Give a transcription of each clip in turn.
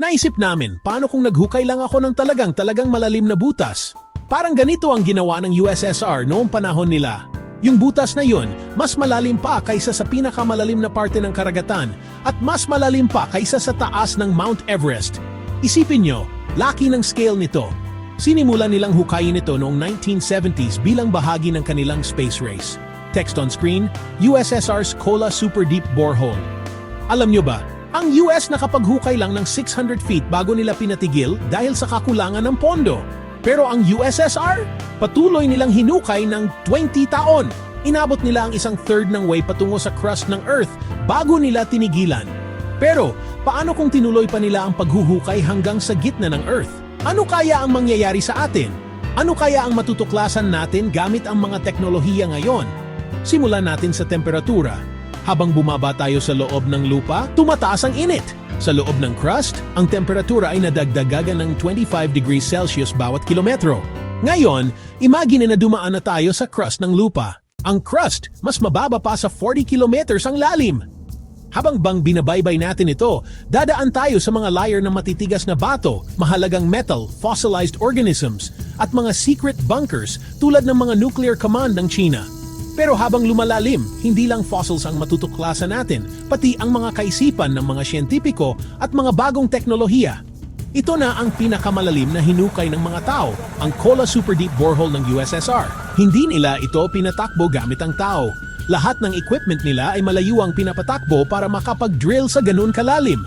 Naisip namin, paano kung naghukay lang ako ng talagang talagang malalim na butas? Parang ganito ang ginawa ng USSR noong panahon nila. Yung butas na yun, mas malalim pa kaysa sa pinakamalalim na parte ng karagatan at mas malalim pa kaysa sa taas ng Mount Everest. Isipin nyo, laki ng scale nito. Sinimulan nilang hukayin ito noong 1970s bilang bahagi ng kanilang space race. Text on screen, USSR's Kola Super Deep Borehole. Alam nyo ba, ang US nakapaghukay lang ng 600 feet bago nila pinatigil dahil sa kakulangan ng pondo. Pero ang USSR, patuloy nilang hinukay ng 20 taon. Inabot nila ang isang third ng way patungo sa crust ng Earth bago nila tinigilan. Pero, paano kung tinuloy pa nila ang paghuhukay hanggang sa gitna ng Earth? Ano kaya ang mangyayari sa atin? Ano kaya ang matutuklasan natin gamit ang mga teknolohiya ngayon? Simulan natin sa temperatura. Habang bumaba tayo sa loob ng lupa, tumataas ang init. Sa loob ng crust, ang temperatura ay nadagdagagan ng 25 degrees Celsius bawat kilometro. Ngayon, imagine na dumaan na tayo sa crust ng lupa. Ang crust, mas mababa pa sa 40 kilometers ang lalim. Habang bang binabaybay natin ito, dadaan tayo sa mga layer ng matitigas na bato, mahalagang metal, fossilized organisms, at mga secret bunkers tulad ng mga nuclear command ng China. Pero habang lumalalim, hindi lang fossils ang matutuklasan natin, pati ang mga kaisipan ng mga siyentipiko at mga bagong teknolohiya. Ito na ang pinakamalalim na hinukay ng mga tao, ang Kola Super Deep Borehole ng USSR. Hindi nila ito pinatakbo gamit ang tao. Lahat ng equipment nila ay malayuang pinapatakbo para makapag-drill sa ganun kalalim.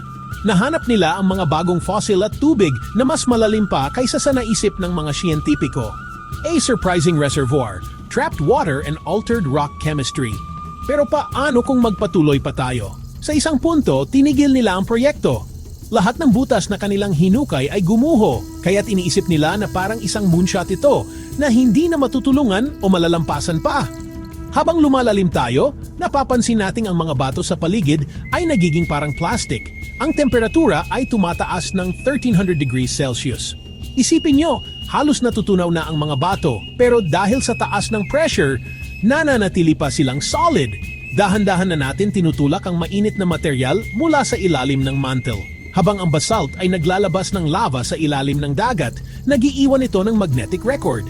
Nahanap nila ang mga bagong fossil at tubig na mas malalim pa kaysa sa naisip ng mga siyentipiko. A surprising reservoir, trapped water and altered rock chemistry. Pero paano kung magpatuloy pa tayo? Sa isang punto, tinigil nila ang proyekto. Lahat ng butas na kanilang hinukay ay gumuho, kaya't iniisip nila na parang isang moonshot ito na hindi na matutulungan o malalampasan pa. Habang lumalalim tayo, napapansin nating ang mga bato sa paligid ay nagiging parang plastic. Ang temperatura ay tumataas ng 1300 degrees Celsius. Isipin nyo, halos natutunaw na ang mga bato, pero dahil sa taas ng pressure, nananatili pa silang solid. Dahan-dahan na natin tinutulak ang mainit na material mula sa ilalim ng mantle. Habang ang basalt ay naglalabas ng lava sa ilalim ng dagat, nagiiwan ito ng magnetic record.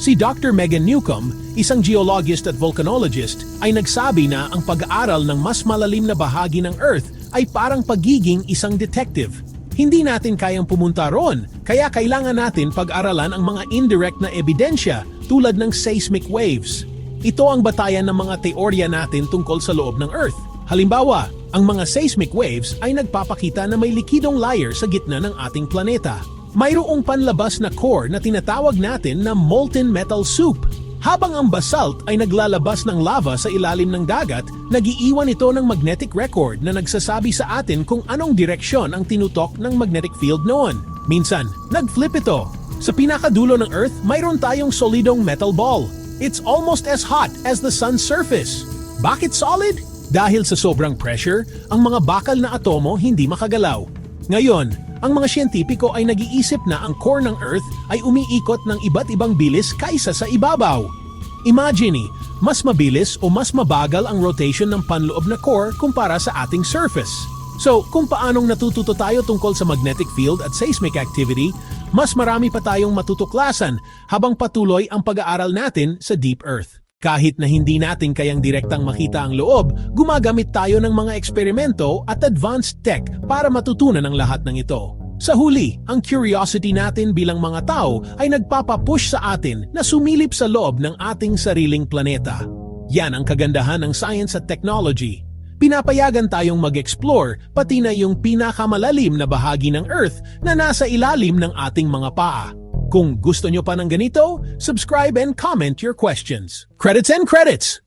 Si Dr. Megan Newcomb, isang geologist at volcanologist, ay nagsabi na ang pag-aaral ng mas malalim na bahagi ng Earth ay parang pagiging isang detective. Hindi natin kayang pumunta roon, kaya kailangan natin pag-aralan ang mga indirect na ebidensya tulad ng seismic waves. Ito ang batayan ng mga teorya natin tungkol sa loob ng Earth. Halimbawa, ang mga seismic waves ay nagpapakita na may likidong layer sa gitna ng ating planeta. Mayroong panlabas na core na tinatawag natin na molten metal soup. Habang ang basalt ay naglalabas ng lava sa ilalim ng dagat, nagiiwan ito ng magnetic record na nagsasabi sa atin kung anong direksyon ang tinutok ng magnetic field noon. Minsan, nag-flip ito. Sa pinakadulo ng Earth, mayroon tayong solidong metal ball. It's almost as hot as the sun's surface. Bakit solid? Dahil sa sobrang pressure, ang mga bakal na atomo hindi makagalaw. Ngayon, ang mga siyentipiko ay nag-iisip na ang core ng Earth ay umiikot ng iba't ibang bilis kaysa sa ibabaw. Imagine, mas mabilis o mas mabagal ang rotation ng panloob na core kumpara sa ating surface. So, kung paanong natututo tayo tungkol sa magnetic field at seismic activity, mas marami pa tayong matutuklasan habang patuloy ang pag-aaral natin sa Deep Earth. Kahit na hindi natin kayang direktang makita ang loob, gumagamit tayo ng mga eksperimento at advanced tech para matutunan ang lahat ng ito. Sa huli, ang curiosity natin bilang mga tao ay nagpapapush sa atin na sumilip sa loob ng ating sariling planeta. Yan ang kagandahan ng science at technology. Pinapayagan tayong mag-explore pati na yung pinakamalalim na bahagi ng Earth na nasa ilalim ng ating mga paa. Kung gusto nyo pa ng ganito, subscribe and comment your questions. Credits and credits!